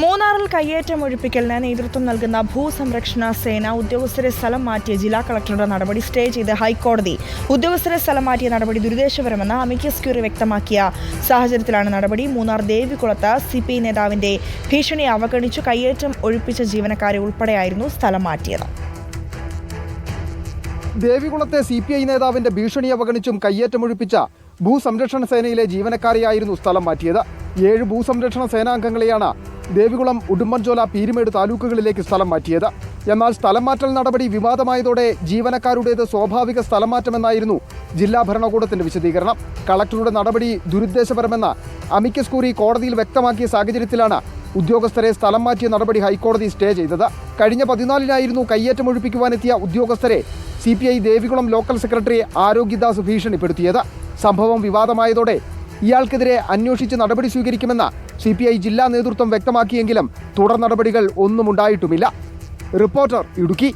മൂന്നാറിൽ കയ്യേറ്റം ഒഴിപ്പിക്കലിന് നേതൃത്വം നൽകുന്ന ഭൂസംരക്ഷണ സേന ഉദ്യോഗസ്ഥരെ സ്ഥലം മാറ്റിയ ജില്ലാ കളക്ടറുടെ നടപടി സ്റ്റേ ചെയ്ത് ഹൈക്കോടതി. ഉദ്യോഗസ്ഥരെ സ്ഥലം മാറ്റിയ നടപടി ദുരുദ്ദേശപരമെന്ന് അമിക്കസ് ക്യൂറി വ്യക്തമാക്കിയ സാഹചര്യത്തിലാണ് നടപടി. മൂന്നാർ ദേവികുളത്ത് സി പി നേതാവിന്റെ ഭീഷണി അവഗണിച്ചു കയ്യേറ്റം ഒഴിപ്പിച്ച ജീവനക്കാരെ ഉൾപ്പെടെയായിരുന്നു സ്ഥലം മാറ്റിയത്. ദേവികുളത്തെ സി പി ഐ നേതാവിന്റെ ഭീഷണി അവഗണിച്ചും കയ്യേറ്റമൊഴിപ്പിച്ച ഭൂസംരക്ഷണ സേനയിലെ ജീവനക്കാരെയായിരുന്നു സ്ഥലം മാറ്റിയത്. ഏഴ് ഭൂസംരക്ഷണ സേനാംഗങ്ങളെയാണ് ദേവികുളം ഉടുമ്പൻചോല പീരുമേട് താലൂക്കുകളിലേക്ക് സ്ഥലം മാറ്റിയത്. എന്നാൽ സ്ഥലം മാറ്റൽ നടപടി വിവാദമായതോടെ ജീവനക്കാരുടേത് സ്വാഭാവിക സ്ഥലംമാറ്റമെന്നായിരുന്നു ജില്ലാ ഭരണകൂടത്തിന്റെ വിശദീകരണം. കളക്ടറുടെ നടപടി ദുരുദ്ദേശപരമെന്ന അമിക്കസ് കൂറി കോടതിയിൽ വ്യക്തമാക്കിയ സാഹചര്യത്തിലാണ് ഉദ്യോഗസ്ഥരെ സ്ഥലം മാറ്റിയ നടപടി ഹൈക്കോടതി സ്റ്റേ ചെയ്തത്. കഴിഞ്ഞ പതിനാലിനായിരുന്നു കയ്യേറ്റം ഒഴിപ്പിക്കുവാനെത്തിയ ഉദ്യോഗസ്ഥരെ C P I Devikulam local secretary Arogyadas ഭീഷണിപ്പെടുത്തിയത്. സംഭവം വിവാദമായതോടെ ഇയാൾക്കെതിരെ അന്വേഷിച്ച് നടപടി സ്വീകരിക്കുമെന്ന് സി പി ഐ ജില്ലാ നേതൃത്വം വ്യക്തമാക്കിയെങ്കിലും തുടർ നടപടികൾ ഒന്നും ഉണ്ടായിട്ടുമില്ല. റിപ്പോർട്ടർ ഇടുക്കി.